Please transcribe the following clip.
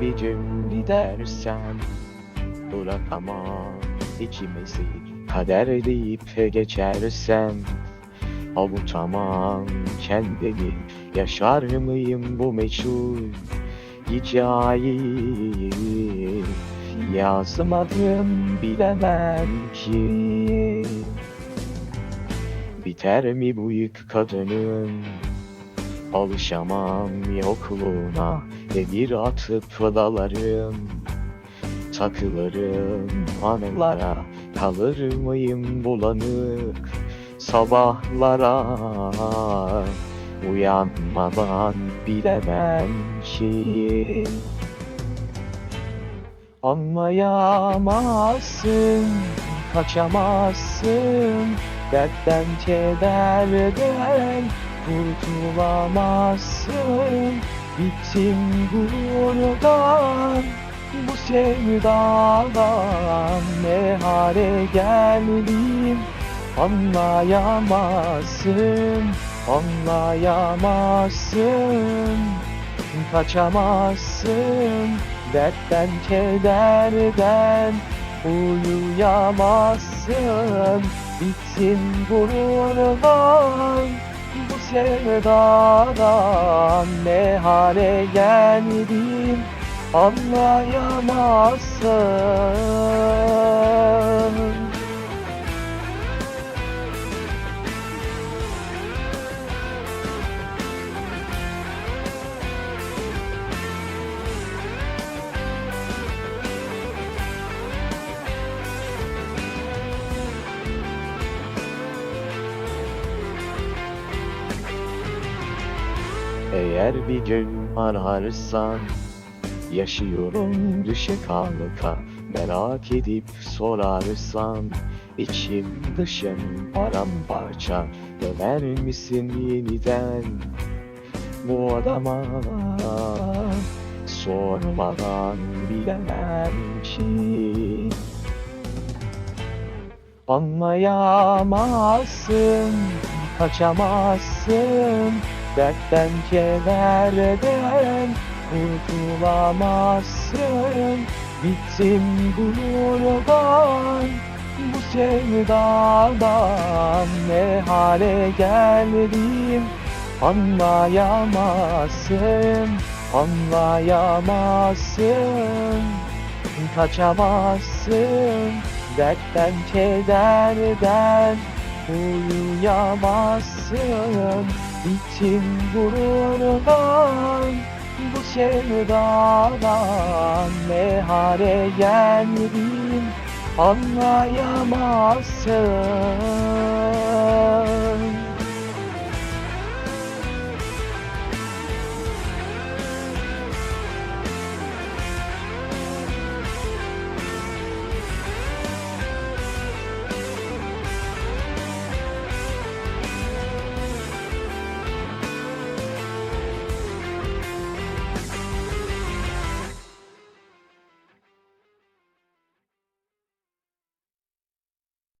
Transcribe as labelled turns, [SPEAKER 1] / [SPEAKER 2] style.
[SPEAKER 1] Gün gidersen Bırakamam ikimizi Kader deyip geçersen. Avutamam kendimi Yaşar mıyım bu meçhul hikayeyi? Yazmadım bilemem ki. Biter mi bu yık kadının Alışamam yokluğuna Devir atıp dalarım Takılırım anılara Kalır mıyım bulanık? Sabahlara Uyanmadan bilemem ki Anlayamazsın Kaçamazsın Dertten kederden Kurtulamazsın. Bittim buradan Bu sevdadan Ne hale geldim Anlayamazsın Anlayamazsın. Kaçamazsın Dertten kederden Uyuyamazsın. Bitsin Bu sevdadan Ne hale geldim Anlayamazsın Eğer bir gün ararsan Yaşıyorum düşe kalka Merak edip sorarsan içim dışım paramparça. Döner misin yeniden Bu adama? Sormadan bilemem ki. Anlayamazsın Kaçamazsın Dertten kederden Kurtulamazsın. Bittim buradan Bu sevdadan Ne hale geldim? Anlayamazsın Anlayamazsın. Kaçamazsın. Dertten kederden Uyuyamazsın Bittim buradan Bu sevdadan Ne hale geldim Anlayamazsın